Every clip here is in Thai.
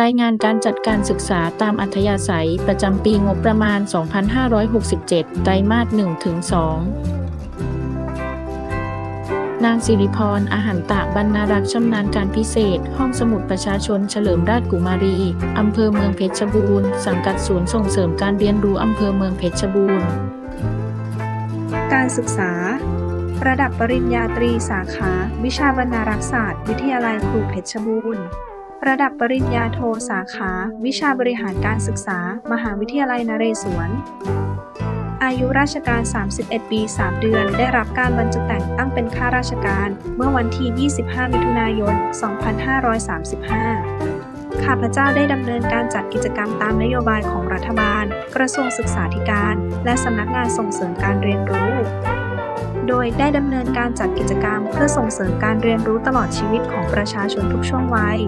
รายงานการจัดการศึกษาตามอัธยาศัยประจำปีงบประมาณ 2567 ไตรมาส1ถึง2นางสิริพร อาหารตะบรรณารักษ์ชำนาญการพิเศษ ห้องสมุดประชาชนเฉลิมราชกุมารี อำเภอเมืองเพชรบูรณ์ สังกัดศูนย์ส่งเสริมการเรียนรู้อำเภอเมืองเพชรบูรณ์ การศึกษา ระดับปริญญาตรีสาขา วิชาบรรณารักษศาสตร์ วิทยาลัยครูเพชรบูรณ์ ระดับปริญญาโทสาขา วิชาบริหารการศึกษา มหาวิทยาลัยนเรศวร อายุราชการ 31 ปี 3 เดือน ได้รับการบรรจุแต่งตั้งเป็นข้าราชการ เมื่อวันที่ 25 มิถุนายน 2535 ข้าพเจ้าได้ดำเนินการจัดกิจกรรมตามนโยบายของรัฐบาล กระทรวงศึกษาธิการ และสำนักงานส่งเสริมการเรียนรู้ โดยได้ดำเนินการจัดกิจกรรม เพื่อส่งเสริมการเรียนรู้ตลอดชีวิตของประชาชนทุกช่วงวัย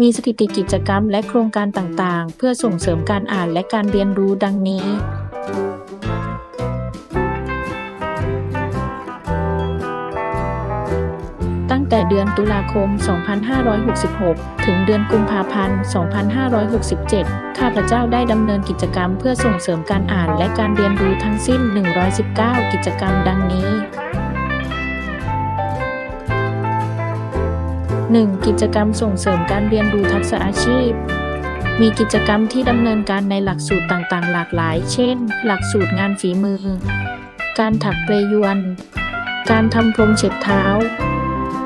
มีสถิติกิจกรรมและโครงการต่างๆ เพื่อส่งเสริมการอ่านและการเรียนรู้ดังนี้ แต่เดือนตุลาคม 2566 ถึงเดือนกุมภาพันธ์ 2567 ข้าพเจ้าได้ดำเนินกิจกรรมเพื่อส่งเสริมการอ่านและการเรียนรู้ทั้งสิ้น 119 กิจกรรมดังนี้ 1. กิจกรรมส่งเสริมการเรียนรู้ทักษะอาชีพ มีกิจกรรมที่ดำเนินการในหลักสูตรต่างๆ หลากหลาย เช่น หลักสูตรงานฝีมือ การถักเปรยวน การทำพรมเช็ดเท้า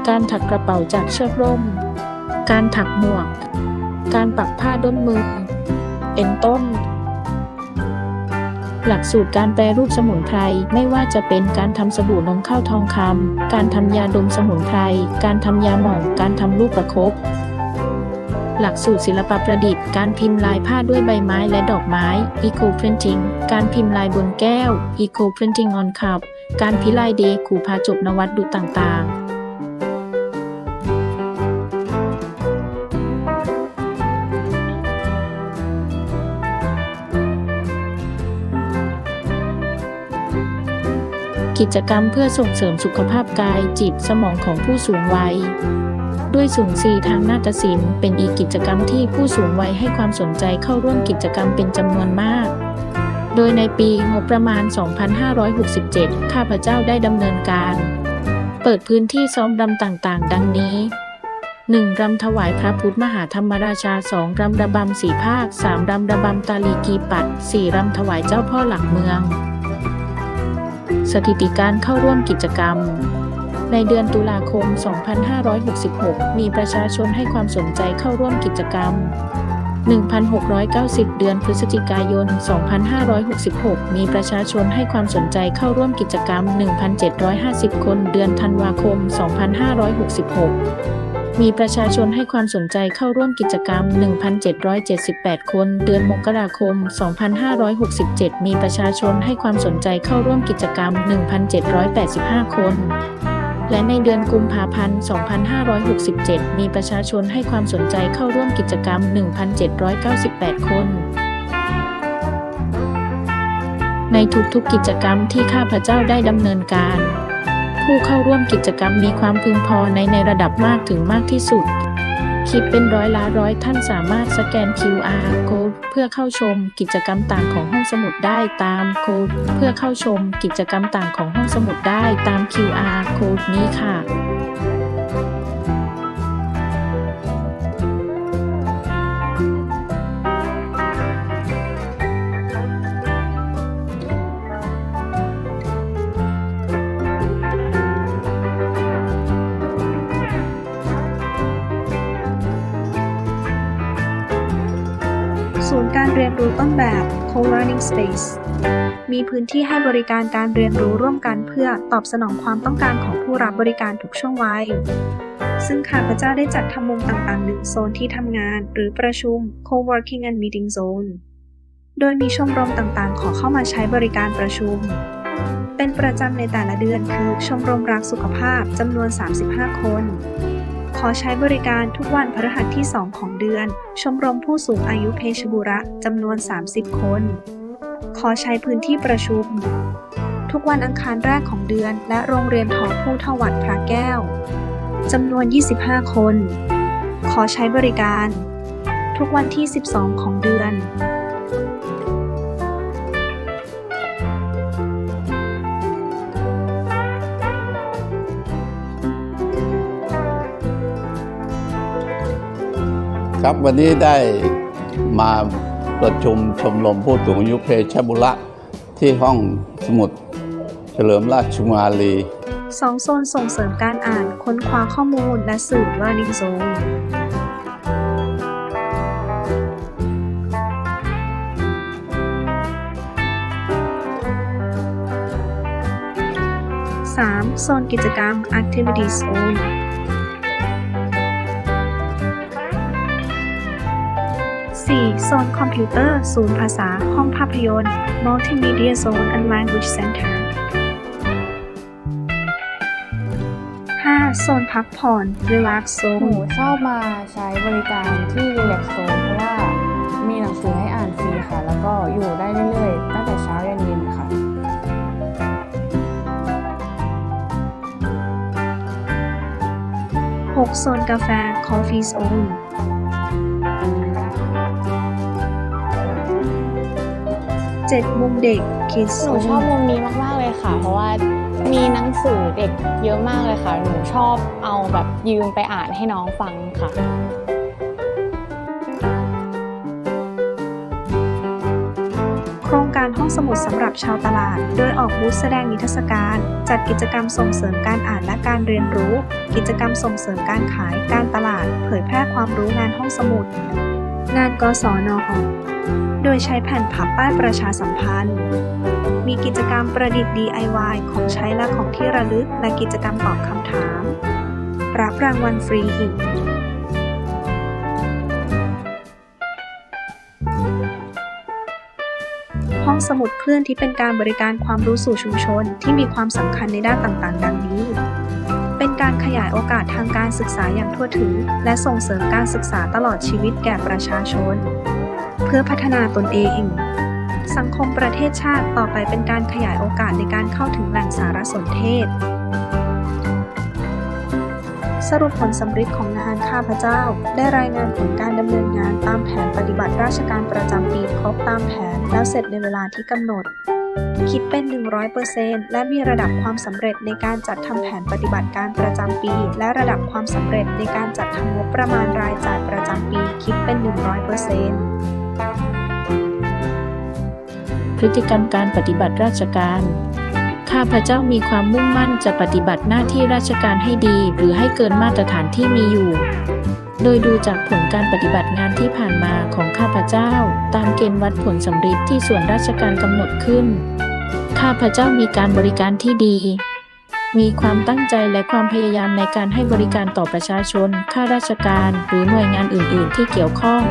การถักกระเป๋าจากเชือกร่ม การถักหมวก การปักผ้าด้นมือ เป็นต้น หลักสูตรการแปรรูปสมุนไพรไม่ว่าจะเป็นการทำสบู่นมข้าวทองคำการทำยาดมสมุนไพร การทำยาหม่อง การทำลูกประคบหลักสูตรศิลปประดิษฐ์ การพิมพ์ลายผ้าด้วยใบไม้และดอกไม้ Eco Printing การพิมพ์ลายบนแก้ว Eco Printing on Cup การพิไลเดย์ขู่พาจบนวัตดุต่างๆ กิจกรรมเพื่อส่งเสริมสุขภาพกายจิตสมองของผู้สูงวัย ด้วยสูงซีทางนาฏศิลป์เป็นอีกกิจกรรมที่ผู้สูงวัยให้ความสนใจเข้าร่วมกิจกรรมเป็นจำนวนมาก โดยในปีงบประมาณ 2567 ข้าพเจ้าได้ดำเนินการ เปิดพื้นที่ซ้อมรำต่างๆ ดังนี้ 1. รำถวายพระพุทธมหาธรรมราชา 2. รำระบำสีภาค 3. รำระบำตาลีกีปัด 4. รำถวายเจ้าพ่อหลักเมือง สถิติการเข้าร่วมกิจกรรม ในเดือนตุลาคม 2566 มีประชาชนให้ความสนใจเข้าร่วมกิจกรรม 1,690 เดือนพฤศจิกายน 2566 มีประชาชนให้ความสนใจเข้าร่วมกิจกรรม 1,750 คน เดือนธันวาคม 2566 มีประชาชนให้ความสนใจเข้าร่วมกิจกรรม 1,778 คน เดือนมกราคม 2567 มีประชาชนให้ความสนใจเข้าร่วมกิจกรรม 1,785 คน และในเดือนกุมภาพันธ์ 2567 มีประชาชนให้ความสนใจเข้าร่วมกิจกรรม 1,798 คนในทุกๆกิจกรรมที่ข้าพเจ้าได้ดำเนินการ ผู้เข้าร่วมกิจกรรมมีความพึงพอในในระดับมากถึงมากที่สุด คิดเป็นร้อยละร้อยท่านสามารถสแกน QR code เพื่อเข้าชมกิจกรรมต่างของห้องสมุดได้ตามโค้ดเพื่อเข้าชมกิจกรรมต่างของห้องสมุดได้ตาม QR code นี้ค่ะ รูปต้นแบบ Co-learning Space มีพื้นที่ให้บริการการเรียนรู้ร่วมกันเพื่อตอบสนองความต้องการของผู้รับบริการทุกช่วงวัย ซึ่งข้าพเจ้าได้จัดทำมุมต่างๆหนึ่งโซนที่ทำงานหรือประชุม Co-working and Meeting Zone โดยมีชมรมต่างๆ ขอเข้ามาใช้บริการประชุม เป็นประจำในแต่ละเดือนคือชมรมรักสุขภาพจำนวน 35 คน ขอใช้บริการทุกวันพฤหัสที่ 2 ของเดือน ชมรมผู้สูงอายุเพชรบุระจำนวน 30 คน ขอใช้พื้นที่ประชุม ทุกวันอังคารแรกของเดือน และโรงเรียนทอผู้ทวัดพระแก้วจำนวน 25 คน ขอใช้บริการ ทุกวันที่ 12 ของเดือน ครับวันนี้ได้มาประชุมชมรมผู้สูงอายุเพชรบุระที่ห้องสมุดเฉลิมราชกุมารี2โซนส่งเสริมการอ่านค้นคว้าข้อมูลและสื่อ Learning Zone 3. โซนกิจกรรม Activity Zone 4. โซนคอมพิวเตอร์ ศูนย์ภาษา ห้องภาพยนตร์ Multimedia Zone and Language Center 5. โซนพักผ่อน Relax หนู Zone ชอบมาใช้บริการที่ Relax Zone เพราะว่ามีหนังสือให้อ่านฟรีค่ะ แล้วก็อยู่ได้เรื่อยๆ ตั้งแต่เช้ายันเย็นค่ะ 6. โซนกาแฟ Coffee Zone 7. มุมเด็ก Kids หนูชอบ Zone มุมนี้มากๆเลยค่ะ เพราะว่ามีหนังสือเด็กเยอะมากเลยค่ะ หนูชอบเอาแบบยืมไปอ่านให้น้องฟังค่ะโครงการห้องสมุดสำหรับชาวตลาด โดยออกบูธแสดงนิทรรศการ จัดกิจกรรมส่งเสริมการอ่านและการเรียนรู้ กิจกรรมส่งเสริมการขายการตลาด เผยแพร่ความรู้งานห้องสมุด งานกศนโดยใช้แผ่นพับป้ายประชาสัมพันธ์ มีกิจกรรมประดิษฐ์ DIY ของใช้และของที่ระลึก และกิจกรรมตอบคำถาม รับรางวัลฟรีอีกห้องสมุดเคลื่อนที่เป็นการบริการความรู้สู่ชุมชนที่มีความสำคัญในด้านต่างๆ ดังนี้ เป็นการขยายโอกาสทางการศึกษาอย่างทั่วถึง และส่งเสริมการศึกษาตลอดชีวิตแก่ประชาชน เพื่อพัฒนาตนเอง สังคมประเทศชาติต่อไปเป็นการขยายโอกาสในการเข้าถึงแหล่งสารสนเทศ สรุปผลสำฤทธิ์ของงานข้าพเจ้า ได้รายงานผลการดำเนินงานตามแผนปฏิบัติราชการประจำปีครบตามแผนแล้วเสร็จในเวลาที่กำหนด คิดเป็น 100%และมีระดับความสำเร็จในการจัดทำแผนปฏิบัติการประจำปี และระดับความสำเร็จในการจัดทำงบประมาณรายจ่ายประจำปีคิดเป็น 100%พฤติกรรมการปฏิบัติราชการ ข้าพเจ้ามีความมุ่งมั่นจะปฏิบัติหน้าที่ราชการให้ดี หรือให้เกินมาตรฐานที่มีอยู่ โดยดูจากผลการปฏิบัติงานที่ผ่านมาของข้าพเจ้า ตามเกณฑ์วัดผลสำฤทธิ์ที่ส่วนราชการกำหนดขึ้น ข้าพเจ้ามีการบริการที่ดี มีความตั้งใจและความพยายามในการให้บริการต่อประชาชน ข้าราชการ หรือหน่วยงานอื่น ๆ ที่เกี่ยวข้อง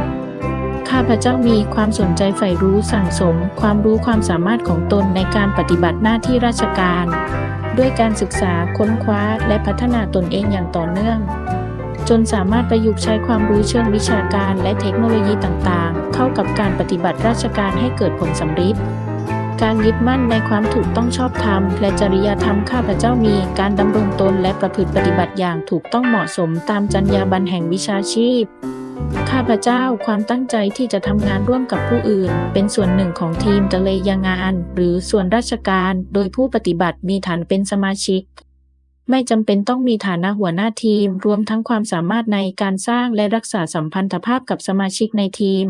ข้าพเจ้ามีความสนใจใฝ่รู้สั่งสม ความรู้ความสามารถของตนในการปฏิบัติหน้าที่ราชการ ด้วยการศึกษาค้นคว้าและพัฒนาตนเองอย่างต่อเนื่อง จนสามารถประยุกต์ใช้ความรู้เชิงวิชาการและเทคโนโลยีต่างๆ เข้ากับการปฏิบัติราชการให้เกิดผลสำฤทธิ์การยึดมั่นในความถูกต้องชอบธรรม และจริยธรรมข้าพเจ้ามีการดำรงตนและประพฤติปฏิบัติอย่างถูกต้องเหมาะสมตามจรรยาบรรณแห่งวิชาชีพ ข้าพเจ้าความตั้งใจที่จะทำงานร่วมกับผู้อื่น เป็นส่วนหนึ่งของทีมตะเลยางาน หรือส่วนราชการ โดยผู้ปฏิบัติมีฐานเป็นสมาชิก ไม่จำเป็นต้องมีฐานะหัวหน้าทีม รวมทั้งความสามารถในการสร้างและรักษาสัมพันธภาพกับสมาชิกในทีม